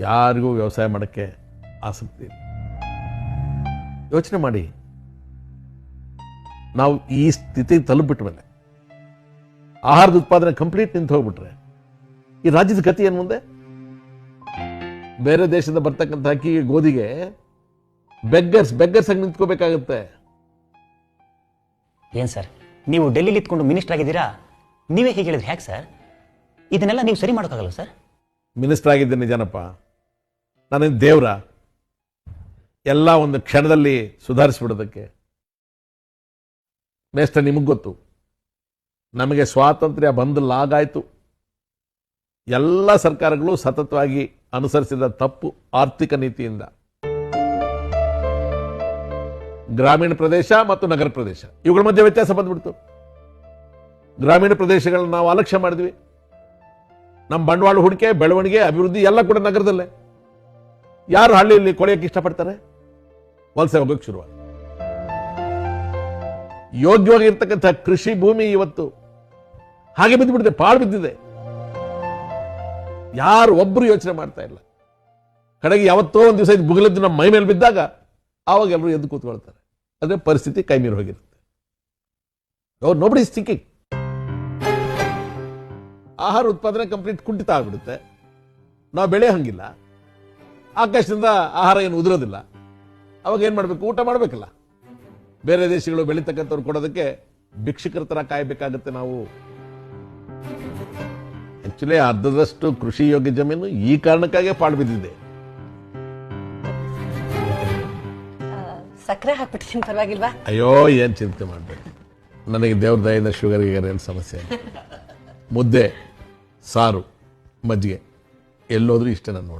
ಯಾರಿಗೂ ವ್ಯವಸಾಯ ಮಾಡೋಕ್ಕೆ ಆಸಕ್ತಿ ಇಲ್ಲ. ಯೋಚನೆ ಮಾಡಿ. ನಾವು ಈ ಸ್ಥಿತಿಗೆ ತಲುಪಿಟ್ಮೇಲೆ ಆಹಾರದ ಉತ್ಪಾದನೆ ಕಂಪ್ಲೀಟ್ ನಿಂತು ಹೋಗ್ಬಿಟ್ರೆ ಈ ರಾಜ್ಯದ ಗತಿ ಏನು ಮುಂದೆ? ಬೇರೆ ದೇಶದಿಂದ ಬರ್ತಕ್ಕಂಥ ಅಕ್ಕಿ ಗೋಧಿಗೆ ಬೆಗ್ಗರ್ಸ್ ಬೆಗ್ಗರ್ಸ್ ಆಗಿ ನಿಂತ್ಕೋಬೇಕಾಗತ್ತೆ. ಏನು ಸರ್? ನೀವು ಡೆಲ್ಲಿಲಿ ಇತ್ಕೊಂಡು ಮಿನಿಸ್ಟರ್ ಆಗಿದ್ದೀರಾ? ನೀವೇ ಹೀಗೆ ಹೇಳಿದ್ರೆ ಹ್ಯಾಕ್ ಸರ್? ಇದನ್ನೆಲ್ಲ ನೀವು ಸರಿ ಮಾಡೋಕ್ಕಾಗಲ್ಲ ಸರ್? ಮಿನಿಸ್ಟರ್ ಆಗಿದ್ದೇನೆ ನಿಜಾನಪ್ಪ. ನಾನೇನು ದೇವ್ರ? ಎಲ್ಲ ಒಂದು ಕ್ಷಣದಲ್ಲಿ ಸುಧಾರಿಸ್ಬಿಡೋದಕ್ಕೆ. ಮೇಸ್ಟರ್ ನಿಮಗೆ ಗೊತ್ತು. ನಮಗೆ ಸ್ವಾತಂತ್ರ್ಯ ಬಂದ ಲಾಗಾಯಿತು ಎಲ್ಲ ಸರ್ಕಾರಗಳು ಸತತವಾಗಿ ಅನುಸರಿಸಿದ ತಪ್ಪು ಆರ್ಥಿಕ ನೀತಿಯಿಂದ. ಗ್ರಾಮೀಣ ಪ್ರದೇಶ ಮತ್ತು ನಗರ ಪ್ರದೇಶ. ಇವುಗಳ ಮಧ್ಯೆ ವ್ಯತ್ಯಾಸ ಬಂದ್ಬಿಡ್ತು. ಗ್ರಾಮೀಣ ಪ್ರದೇಶಗಳನ್ನ ನಾವು ಅಲಕ್ಷ್ಯ ಮಾಡಿದ್ವಿ. ನಮ್ಮ ಬಂಡವಾಳ ಹೂಡಿಕೆ, ಬೆಳವಣಿಗೆ, ಅಭಿವೃದ್ಧಿ ಎಲ್ಲ ಕೂಡ ನಗರದಲ್ಲೇ. ಯಾರು ಹಳ್ಳಿಯಲ್ಲಿ ಕೊಳೆಯಕ್ಕೆ ಇಷ್ಟಪಡ್ತಾರೆ? ವಲಸೆ ಹೋಗೋಕೆ ಶುರುವಾಗ. ಯೋಗ್ಯವಾಗಿರ್ತಕ್ಕಂಥ ಕೃಷಿ ಭೂಮಿ ಇವತ್ತು ಹಾಗೆ ಬಿದ್ದುಬಿಟ್ಟಿದೆ ಪಾಳು ಬಿದ್ದಿದೆ. ಯಾರು ಒಬ್ರು ಯೋಚನೆ ಮಾಡ್ತಾ ಇಲ್ಲ. ಕಡೆಗೆ ಯಾವತ್ತೋ ಒಂದು ದಿವಸ ಇದು ಬುಗಲದ್ದು ನಮ್ಮ ಮೈ ಮೇಲೆ ಬಿದ್ದಾಗ ಆವಾಗ ಎಲ್ಲರೂ ಎದ್ದು ಕೂತ್ಕೊಳ್ತಾರೆ. ಅಂದರೆ ಪರಿಸ್ಥಿತಿ ಕೈ ಮೀರಿ ಹೋಗಿರುತ್ತೆ. ನೋಬಡಿ ಇಸ್ ಆಹಾರ ಉತ್ಪಾದನೆ ಕಂಪ್ಲೀಟ್ ಕುಂಠಿತ ಆಗ್ಬಿಡುತ್ತೆ. ನಾವು ಬೆಳೆ ಹಂಗಿಲ್ಲ. ಆಕಾಶದಿಂದ ಆಹಾರ ಏನು ಉದುರೋದಿಲ್ಲ. ಅವಾಗ ಏನು ಮಾಡಬೇಕು? ಊಟ ಮಾಡಬೇಕಲ್ಲ. ಬೇರೆ ದೇಶಗಳು ಬೆಳೀತಕ್ಕಂಥವ್ರು ಕೊಡೋದಕ್ಕೆ ಭಿಕ್ಷುಕರ ಥರ ಕಾಯಬೇಕಾಗುತ್ತೆ ನಾವು. ಆಕ್ಚುಲಿ ಅರ್ಧದಷ್ಟು ಕೃಷಿ ಯೋಗ್ಯ ಜಮೀನು ಈ ಕಾರಣಕ್ಕಾಗಿ ಪಾಳು ಬಿದ್ದಿದೆ. ಸಕ್ಕರೆ ಹಾಕ್ಬಿಟ್ಟಿದ್ದೀನಿ ಪರವಾಗಿಲ್ವಾ? ಅಯ್ಯೋ ಏನು ಚಿಂತೆ ಮಾಡ್ಬೇಕು ನನಗೆ ದೇವ್ರ ದಯಿಂದ ಶುಗರ್ ಗಿಗರ್ ಏನು ಸಮಸ್ಯೆ ಇಲ್ಲ. ಮುದ್ದೆ ಸಾರು ಮಜ್ಜಿಗೆ ಎಲ್ಲೋದ್ರೂ ಇಷ್ಟೇ ನಾನು ನೋಡಿ